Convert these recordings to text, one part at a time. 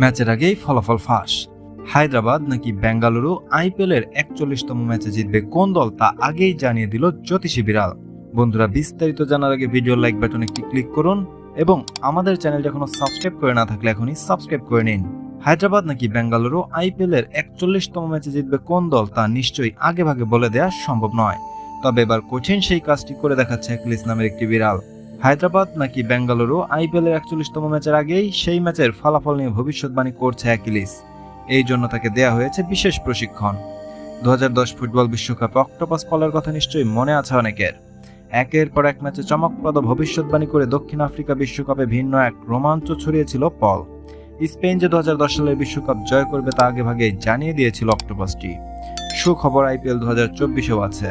ম্যাচের আগেই ফলাফল ফাঁস। হায়দ্রাবাদ নাকি বেঙ্গালুরু আইপিএলের একচল্লিশতম ম্যাচে জিতবে কোন দল তা আগেই জানিয়ে দিল জ্যোতিষী বিড়াল। বন্ধুরা, বিস্তারিত জানার আগে ভিডিও লাইক বাটনে একটি ক্লিক করুন এবং আমাদের চ্যানেলটি এখনও সাবস্ক্রাইব করে না থাকলে এখনই সাবস্ক্রাইব করে নিন। হায়দ্রাবাদ নাকি বেঙ্গালুরু আইপিএল এর একচল্লিশতম ম্যাচে জিতবে কোন দল তা নিশ্চয়ই আগে ভাগে বলে দেওয়া সম্ভব নয়। তবে এবার কঠিন সেই কাজটি করে দেখাচ্ছে অ্যাকিলিস নামের একটি বিড়াল। হায়দ্রাবাদ নাকি বেঙ্গালুরু? আইপিএল এর একচল্লিশতম ম্যাচের আগেই সেই ম্যাচের ফলাফল নিয়ে ভবিষ্যৎবাণী করছে অ্যাকিলিস। এই জন্য তাকে দেয়া হয়েছে বিশেষ প্রশিক্ষণ। দু হাজার দশ ফুটবল বিশ্বকাপে অক্টোপাস পলের কথা নিশ্চয়ই মনে আছে অনেকের। একের পর এক ম্যাচে চমকপ্রদ ভবিষ্যৎবাণী করে দক্ষিণ আফ্রিকা বিশ্বকাপে ভিন্ন এক রোমাঞ্চ ছড়িয়েছিল পল। স্পেন যে দু সালের বিশ্বকাপ জয় করবে তা আগে ভাগে জানিয়ে দিয়েছিল অক্টোপাসটি। সুখবর আইপিএল দু হাজার চব্বিশেও আছে।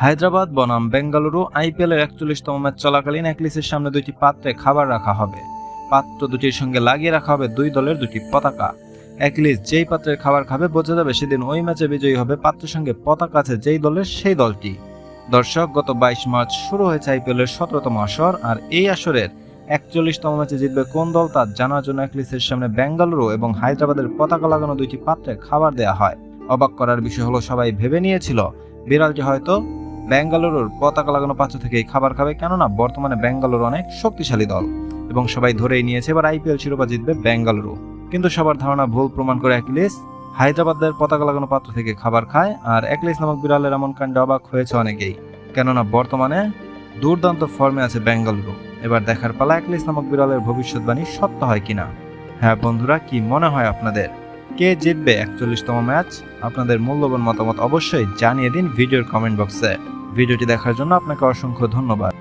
হায়দ্রাবাদ, বনাম, বেঙ্গালুরু আইপিএল এর একচল্লিশতম ম্যাচ চলাকালীন অ্যাকলিসের সামনে দুইটি পাত্রে খাবার রাখা হবে। পাত্র দুটির সঙ্গে লাগিয়ে রাখা হবে দুই দলের দুটি পতাকা। অ্যাকলিস যেই পাত্রের খাবার খাবে, বোঝা যাবে সেদিন ওই ম্যাচে বিজয়ী হবে পাত্রের সঙ্গে পতাকা আছে যেই দলের সেই দলটি। দর্শক, গত বাইশ মার্চ শুরু হয়েছে আইপিএল এর সতেরোতম আসর, আর এই আসরের একচল্লিশতম ম্যাচে জিতবে কোন দল তা জানার জন্য একলিসের সামনে বেঙ্গালুরু এবং হায়দ্রাবাদের পতাকা লাগানো দুইটি পাত্রে খাবার দেয়া হয়। অবাক করার বিষয় হলো, সবাই ভেবে নিয়েছিল, বিড়ালটি হয়তো বেঙ্গালুরুর পতাকা লাগানো পাত্র থেকেই খাবার খাবে, কেননা বর্তমানে বেঙ্গালুরু অনেক শক্তিশালী দল। এবং সবাই ধরেই নিয়েছে, এবার আইপিএল শিরোপা জিতবে বেঙ্গালুরু কিন্তু সবার ধারণা ভুল প্রমাণ করে অ্যাকিলিস হায়দ্রাবাদের পতাকা লাগানো পাত্র থেকে খাবার খায়, আর অ্যাকিলিস নামক বিড়ালের এমন কাণ্ডে অবাক হয়েছে অনেকেই। কেননা বর্তমানে দুর্দান্ত ফর্মে আছে বেঙ্গালুরু এবার দেখার পালা অ্যাকিলিস নামক বিড়ালের ভবিষ্যৎবাণী সত্য হয় কিনা? হ্যাঁ বন্ধুরা, কি মনে হয় আপনাদের? কে জিতবে একচল্লিশতম ম্যাচ? আপনাদের মূল্যবান মতামত অবশ্যই জানিয়ে দিন ভিডিওর কমেন্ট বক্সে। ভিডিওটি দেখার জন্য আপনাকে অসংখ্য ধন্যবাদ।